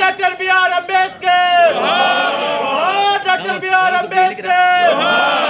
Doctor BR Ambedkar doctor BR Ambedkar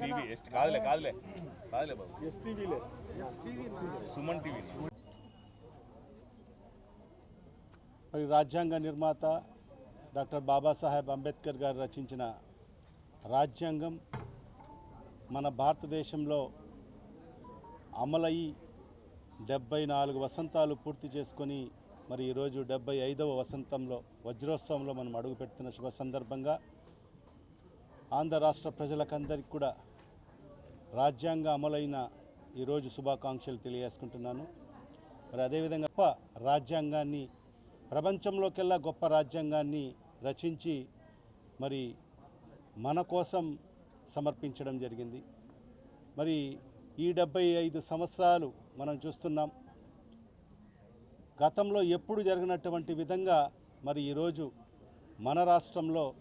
TV ఎస్ట్ కాదులే కాదులే. కాదులే బాబు. సుమన్ టీవీ. మరి రాజ్యాంగ నిర్మాత డాక్టర్ బాబాసాహెబ్ అంబేద్కర్ గారు రచించిన రాజ్యాంగం మన భారతదేశంలో అమలయ్యి డెబ్బై నాలుగు వసంతాలు పూర్తి చేసుకొని మరి ఈరోజు డెబ్బై ఐదవ వసంతంలో వజ్రోత్సవంలో మనం అడుగుపెడుతున్న శుభ సందర్భంగా ఆంధ్ర రాష్ట్ర ప్రజలకందరికీ కూడా రాజ్యాంగ అమలైన ఈరోజు శుభాకాంక్షలు తెలియజేసుకుంటున్నాను. మరి అదేవిధంగా గొప్ప రాజ్యాంగాన్ని ప్రపంచంలోకెల్లా గొప్ప రాజ్యాంగాన్ని రచించి మరి మన కోసం సమర్పించడం జరిగింది. మరి ఈ డెబ్బై ఐదు సంవత్సరాలు మనం చూస్తున్నాం. గతంలో ఎప్పుడు జరిగినటువంటి విధంగా మరి ఈరోజు మన రాష్ట్రంలో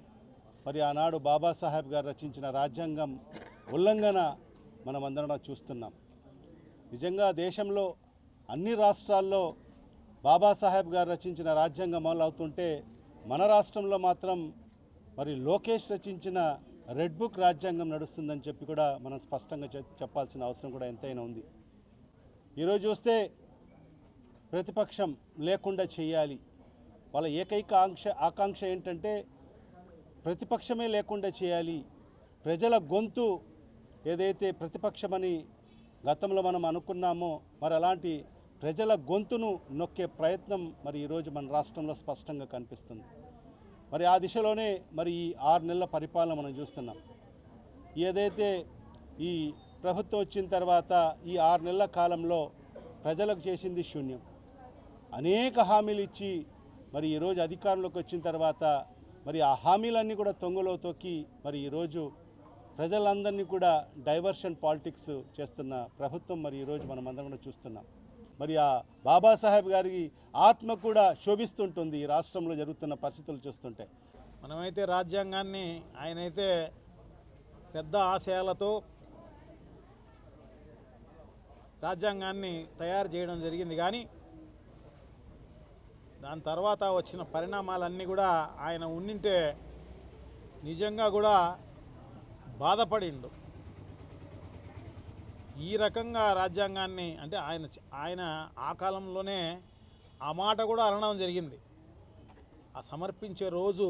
మరి ఆనాడు బాబాసాహెబ్ గారు రచించిన రాజ్యాంగం ఉల్లంఘన మనమందరం చూస్తున్నాం. నిజంగా దేశంలో అన్ని రాష్ట్రాల్లో బాబాసాహెబ్ గారు రచించిన రాజ్యాంగం అమలు అవుతుంటే మన రాష్ట్రంలో మాత్రం మరి లోకేష్ రచించిన రెడ్ బుక్ రాజ్యాంగం నడుస్తుందని చెప్పి కూడా మనం స్పష్టంగా చెప్- చెప్పాల్సిన అవసరం కూడా ఎంతైనా ఉంది. ఈరోజు చూస్తే ప్రతిపక్షం లేకుండా చేయాలి. వాళ్ళ ఏకైక ఆంక్ష ఆకాంక్ష ఏంటంటే ప్రతిపక్షమే లేకుండా చేయాలి. ప్రజల గొంతు ఏదైతే ప్రతిపక్షమని గతంలో మనం అనుకున్నామో మరి అలాంటి ప్రజల గొంతును నొక్కే ప్రయత్నం మరి ఈరోజు మన రాష్ట్రంలో స్పష్టంగా కనిపిస్తుంది. మరి ఆ దిశలోనే మరి ఈ ఆరు నెలల పరిపాలన మనం చూస్తున్నాం. ఏదైతే ఈ ప్రభుత్వం వచ్చిన తర్వాత ఈ ఆరు నెలల కాలంలో ప్రజలకు చేసింది శూన్యం. అనేక హామీలు ఇచ్చి మరి ఈరోజు అధికారంలోకి వచ్చిన తర్వాత మరి ఆ హామీలన్నీ కూడా తొంగలో తొక్కి మరి ఈరోజు ప్రజలందరినీ కూడా డైవర్షన్ పాలిటిక్స్ చేస్తున్న ప్రభుత్వం మరి ఈరోజు మనం అందరం కూడా చూస్తున్నాం. మరి ఆ బాబాసాహెబ్ గారి ఆత్మ కూడా శోభిస్తుంటుంది ఈ రాష్ట్రంలో జరుగుతున్న పరిస్థితులు చూస్తుంటే. మనమైతే రాజ్యాంగాన్ని ఆయనైతే పెద్ద ఆశయాలతో రాజ్యాంగాన్ని తయారు చేయడం జరిగింది. కానీ దాని తర్వాత వచ్చిన పరిణామాలన్నీ కూడా ఆయన ఉండింటే నిజంగా కూడా బాధపడిండు. ఈ రకంగా రాజ్యాంగాన్ని అంటే ఆయన ఆయన ఆ కాలంలోనే ఆ మాట కూడా అనడం జరిగింది. ఆ సమర్పించే రోజు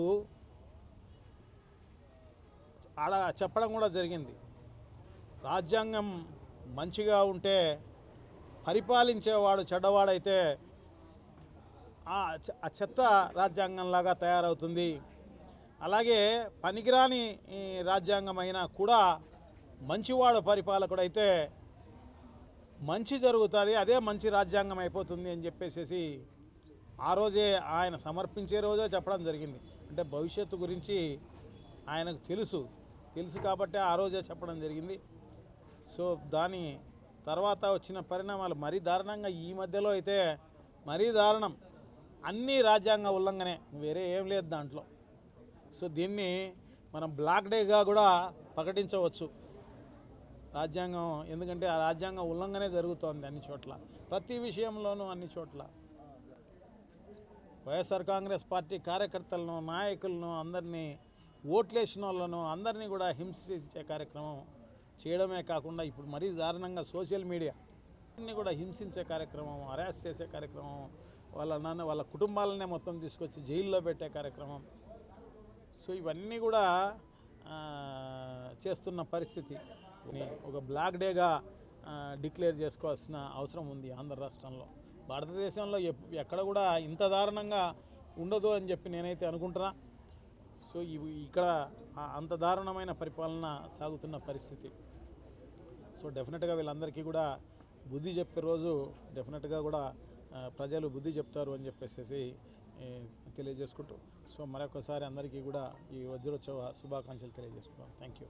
అలా చెప్పడం కూడా జరిగింది. రాజ్యాంగం మంచిగా ఉంటే పరిపాలించేవాడు చెడ్డవాడైతే ఆ చెత్త రాజ్యాంగంలాగా తయారవుతుంది. అలాగే పనికిరాని రాజ్యాంగం అయినా కూడా మంచివాడు పరిపాలకుడు అయితే మంచి జరుగుతుంది అదే మంచి రాజ్యాంగం అయిపోతుంది అని చెప్పేసి ఆ రోజే ఆయన సమర్పించే రోజే చెప్పడం జరిగింది. అంటే భవిష్యత్తు గురించి ఆయనకు తెలుసు తెలుసు కాబట్టి ఆ రోజే చెప్పడం జరిగింది. సో దాని తర్వాత వచ్చిన పరిణామాలు మరీ దారుణంగా ఈ మధ్యలో అయితే మరీ దారుణం. అన్ని రాజ్యాంగ ఉల్లంఘనే. వేరే ఏం లేదు దాంట్లో. సో దీన్ని మనం బ్లాక్ డేగా కూడా ప్రకటించవచ్చు. రాజ్యాంగం ఎందుకంటే ఆ రాజ్యాంగం ఉల్లంఘనే జరుగుతోంది అన్ని చోట్ల. ప్రతి విషయంలోనూ అన్ని చోట్ల. వైఎస్ఆర్ కాంగ్రెస్ పార్టీ కార్యకర్తలను నాయకులను అందరినీ ఓట్లేసిన వాళ్ళను అందరినీ కూడా హింసించే కార్యక్రమం చేయడమే కాకుండా ఇప్పుడు మరీ దారుణంగా సోషల్ మీడియా. అన్ని కూడా హింసించే కార్యక్రమం అరెస్ట్ చేసే కార్యక్రమం వాళ్ళ నాన్న వాళ్ళ కుటుంబాలనే మొత్తం తీసుకొచ్చి జైల్లో పెట్టే కార్యక్రమం. సో ఇవన్నీ కూడా చేస్తున్న పరిస్థితి. ఒక బ్లాక్ డేగా డిక్లేర్ చేసుకోవాల్సిన అవసరం ఉంది ఆంధ్ర రాష్ట్రంలో. భారతదేశంలో ఎక్కడ కూడా ఇంత దారుణంగా ఉండదు అని చెప్పి నేనైతే అనుకుంటున్నా. సో ఇవి ఇక్కడ అంత దారుణమైన పరిపాలన సాగుతున్న పరిస్థితి. సో డెఫినెట్గా వీళ్ళందరికీ కూడా బుద్ధి చెప్పే రోజు డెఫినెట్గా కూడా ప్రజలు బుద్ధి చెప్తారు అని చెప్పేసి తెలియజేసుకుంటూ. సో మరొకసారి అందరికీ కూడా ఈ వజ్రోత్సవ శుభాకాంక్షలు తెలియజేసుకుంటాం థ్యాంక్ యూ